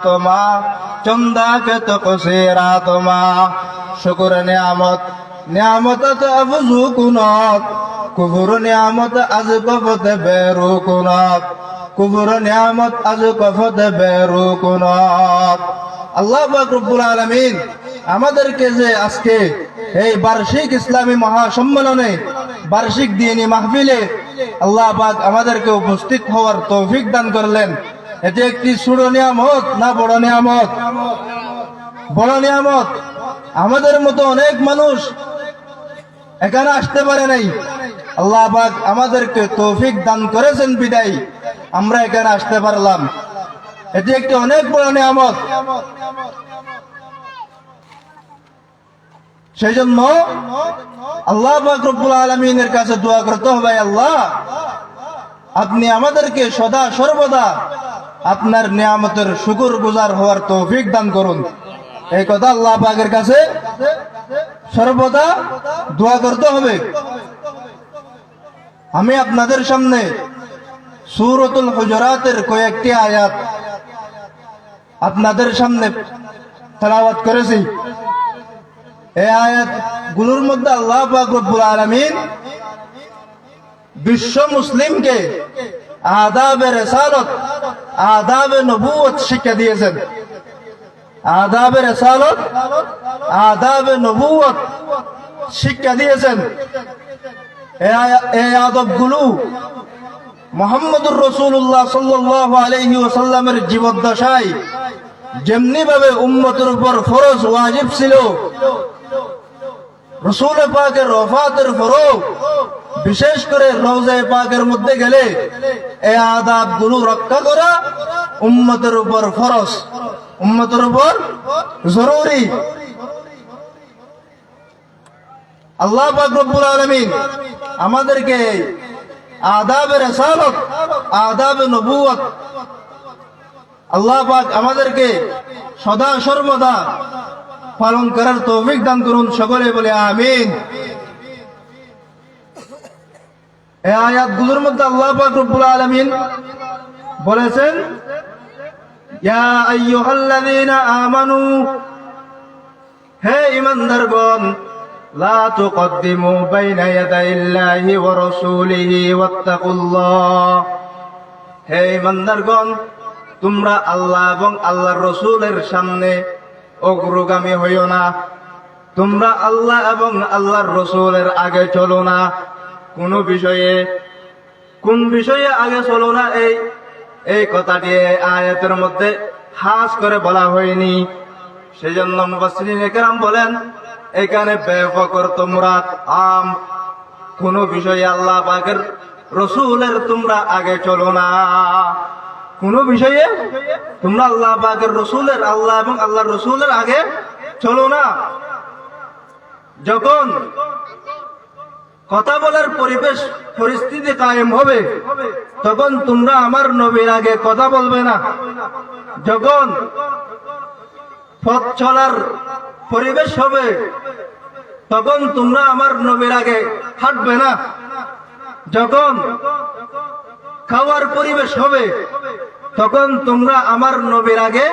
তোমা চন্দা কে তো কসেরা তোমা শুকুর নিয়ামত নিয়ামত আবজু কুনত কুবুর নিয়ামত আজ কফতে বেরু কুনত কুবুর নিয়ামত আজ কফতে বেরু কুনত আল্লাহ রব্বুল আলামিন আমাদেরকে যে আজকে এই বার্ষিক ইসলামী মহাসম্মেলনে বার্ষিক দিনী মাহফিলে আল্লাহ আমাদেরকে উপস্থিত হওয়ার তৌফিক দান করলেন। এটি একটি ছোট নিয়ামত না বড় নিয়ামত? বড় নিয়ামত। আমাদের মতো অনেক মানুষ এখানে আসতে পারে নাই। আল্লাহ পাক আমাদেরকে তৌফিক দান করেছেন বিদায়। আমরা এখানে আসতে পারলাম। এটি একটি অনেক বড় নিয়ামত। সেই জন্য আল্লাহ পাক রব্বুল আলমিনের কাছে দোয়া করতে হবে, আল্লাহ, আপনি আমাদেরকে সদা সর্বদা আপনার নিয়ামতের শুকুর গুজার হওয়ার তৌফিক দান করুন। এই কথা আল্লাহ পাকের কাছে সর্বদা দোয়া করতে হবে। আমি আপনাদের সামনে সুরতুল হুজরাতের কয়েকটি আয়াত আপনাদের সামনে তেলাওয়াত করেছি। এই আয়াতগুলোর মধ্যে আল্লাহ পাক রব্বুল আলামিন বিশ্ব মুসলিমকে আদাবে রেসালত আদাবে নবুয়ত শিক্ষা দিয়েছেন। আদাবে রেসালত আদাবে নবুয়ত শিক্ষা দিয়েছেন। এই আদবগুলো মোহাম্মদুর রসুল্লাহ সাল্লাহ আলহি ওসাল্লামের জীবদ্দশায় যেমনি ভাবে উম্মতের উপর ফরজ ওয়াজিব ছিল, রসুল পাকের রফাতের পরও বিশেষ করে রোজায় পাকের মধ্যে গেলে এই আদাবগুলো রক্ষা করা উম্মতের উপর ফরজ। উম্মতের উপর জরুরি। আল্লাহ রব্বুল আলামিন আমাদেরকে আদাবে রেসালত, আদাবে নবুয়ত আল্লাহ পাক আমাদেরকে সদা সর্বদা পালন করার তৌফিক দান করুন সকলে বলে আমিন। এই আয়াতগুলোর মধ্যে আল্লাহ পাক রব্বুল আলামিন বলেছেন, ইয়া আইয়ুহাল্লাযীনা আমানু, হে ঈমানদারগণ, লা তুকদ্দিমু বাইনা ইয়াদাইল্লাহি ওয়া রাসূলিহি ওয়াত্তাকুল্লাহ। হে ঈমানদারগণ, তোমরা আল্লাহ এবং আল্লাহর রসুলের সামনে অগ্রগামী হইও না। তোমরা আল্লাহ এবং আল্লাহর রসুলের আগে চলো না। কোন বিষয়ে কোন বিষয়ে আগে চলো না, এই এই কথাটি আয়াতের মধ্যে হাস করে বলা হয়নি। মুবাসসিরিন একরাম বলেন, এখানে ব্যাপক তোমরা আম, কোন বিষয়ে আল্লাহ পাকের রসুলের তোমরা আগে চলো না। কোন বিষয়ে তোমরা আল্লাহ পাকের রসুলের, আল্লাহ এবং আল্লাহ রসুলের আগে চলো না। যখন কথা বলার পরিবেশ পরিস্থিতি কায়েম হবে। তখন তোমরা আমার নবীর আগে কথা বলবে না। যখন পথ চলার পরিবেশ হবে, তখন তোমরা আমার নবীর আগে হাঁটবে না। যখন খাওয়ার পরিবেশ হবে, তখন তোমরা আমার নবীর আগে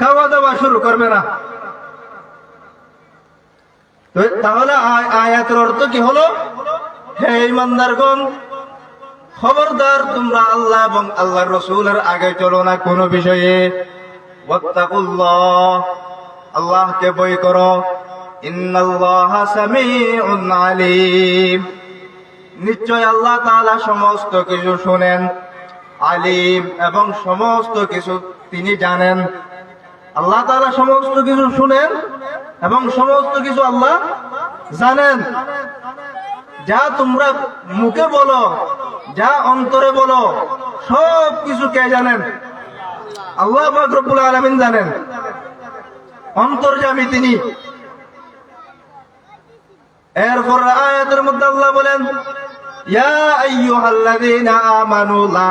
খাওয়া দাওয়া শুরু করবে না। তাহলে আয়- আয়াতের অর্থ কি হলো? হে ইমানদারগণ, খবরদার, তোমরা আল্লাহ এবং আল্লাহর রসুলের আগে চলো না কোনো বিষয়ে। আল্লাহকে বই করো। আলিম। নিশ্চয় আল্লাহ তাআলা সমস্ত কিছু শুনেন, আলিম এবং সমস্ত কিছু তিনি জানেন। আল্লাহ তাআলা সমস্ত কিছু শুনেন এবং সমস্ত কিছু আল্লাহ জানেন। যা তোমরা মুখে বলো, যা অন্তরে বলো, সব কিছু কে জানেন? আল্লাহ রব্বুল আলামিন জানেন। অন্তর্জামী তিনি। এরপর আয়াতের মধ্যে আল্লাহ বলেন, ইয়া আমানু লা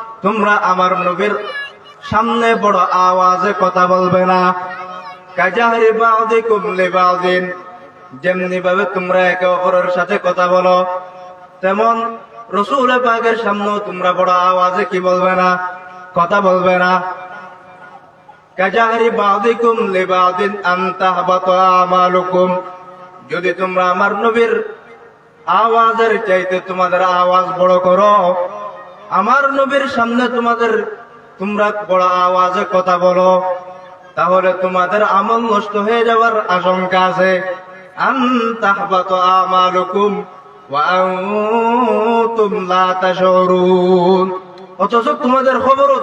তোমরা আমার নবীর সামনে বড় আওয়াজে কথা বলবে না। কাজাহারি বাউদি কুমলে বাউদিন যেমনি ভাবে তোমরা একে অপরের সাথে কথা বলো, তেমন রসুল পাকের সামনেও তোমরা বড় আওয়াজে কি বলবে না, কথা বলবে না। কাজাহারি বাউদি কুমলে বাউদিন আন্তাহবাত আমালুকুম, যদি তোমরা আমার নবীর আওয়াজের চাইতে তোমাদের আওয়াজ বড় করো আমার নবীর সামনে তোমাদের, তোমরা বড় আওয়াজে কথা বলো। তাহলে তোমাদের আমল নষ্ট হয়ে যাওয়ার আশঙ্কা আছে। অথচ তোমাদের খবরও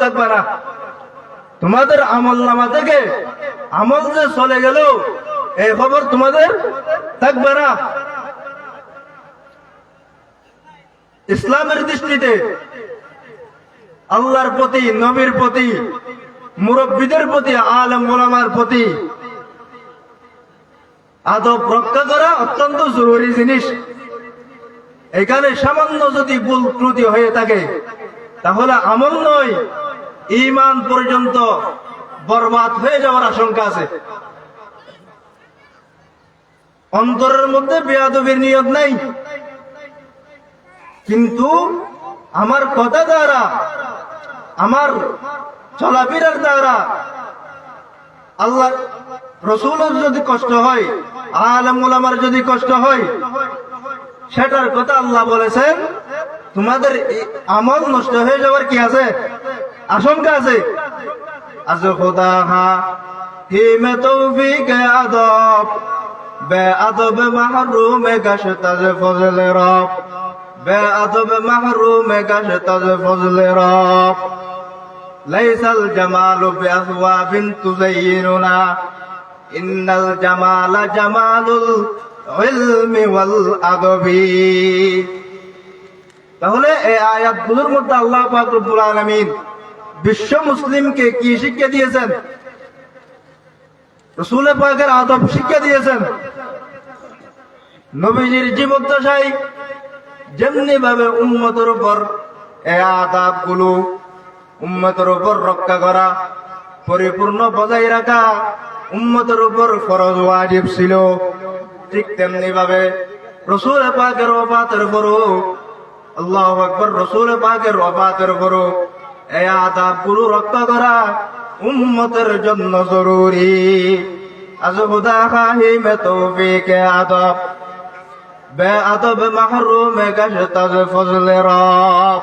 তোমাদের আমল নামা থেকে আমল যে চলে খবর তোমাদের ইসলামের দৃষ্টিতে আল্লাহর প্রতি, নবীর প্রতি, মুরব্বীদের প্রতি, আলম ওলামার প্রতি। আদব রক্ষা করা অত্যন্ত জরুরি জিনিস। এখানে সামান্য যদি ভুল ত্রুটি হয়ে থাকে, তাহলে আমল নয় ইমান পর্যন্ত বরবাদ হয়ে যাওয়ার আশঙ্কা আছে। অন্তরের মধ্যে বেয়াদবির নিয়ত নাই। কিন্তু আমার কথা দ্বারা আমার চলাফেরার দ্বারা আল্লাহ রসুলের যদি কষ্ট হয়, আলম আমার যদি কষ্ট হয়, সেটার কথা আল্লাহ বলেছেন, তোমাদের আমল নষ্ট হয়ে যাওয়ার কি আছে? আশঙ্কা আছে? আজ খোদা হা হিমে তৌফিক আদব বে আদব মাহরুমে গাছতাজ ফজলে রব বে আদব মাহরুমে গাছতাজ ফজলে রব। লাইসাল জামালু বিআসওয়াবিন তুযায়্যিরুনা ইন্নাল জামালা জামালুল ইলমি ওয়াল আদবি। তাহলে এই আয়াতগুলোর মধ্যে আল্লাহ পাক রব্বুল আলামিন বিশ্ব মুসলিমকে কি শিক্ষা দিয়েছেন? রাসূল পাকের আদব শিক্ষা দিয়েছেন। নবীজির জীবদ্দশায় যেমনি ভাবে উম্মতের উপর এ আদাবগুলো উম্মতের উপর রক্ষা করা, পরিপূর্ণ বজায় রাখা উম্মতের উপর ফরজ ওয়াজিব ছিল। ঠিক তেমনি ভাবে রসুল পাকের ওপাতের উপরও, আল্লাহ আকবর রসুল পাকের ওপাতের উপরও এই আদাবগুলো রক্ষা করা উম্মতের জন্য জরুরি। আজ আদব বে আদব মাহরুমে গাছ তাজ ফজলে রব।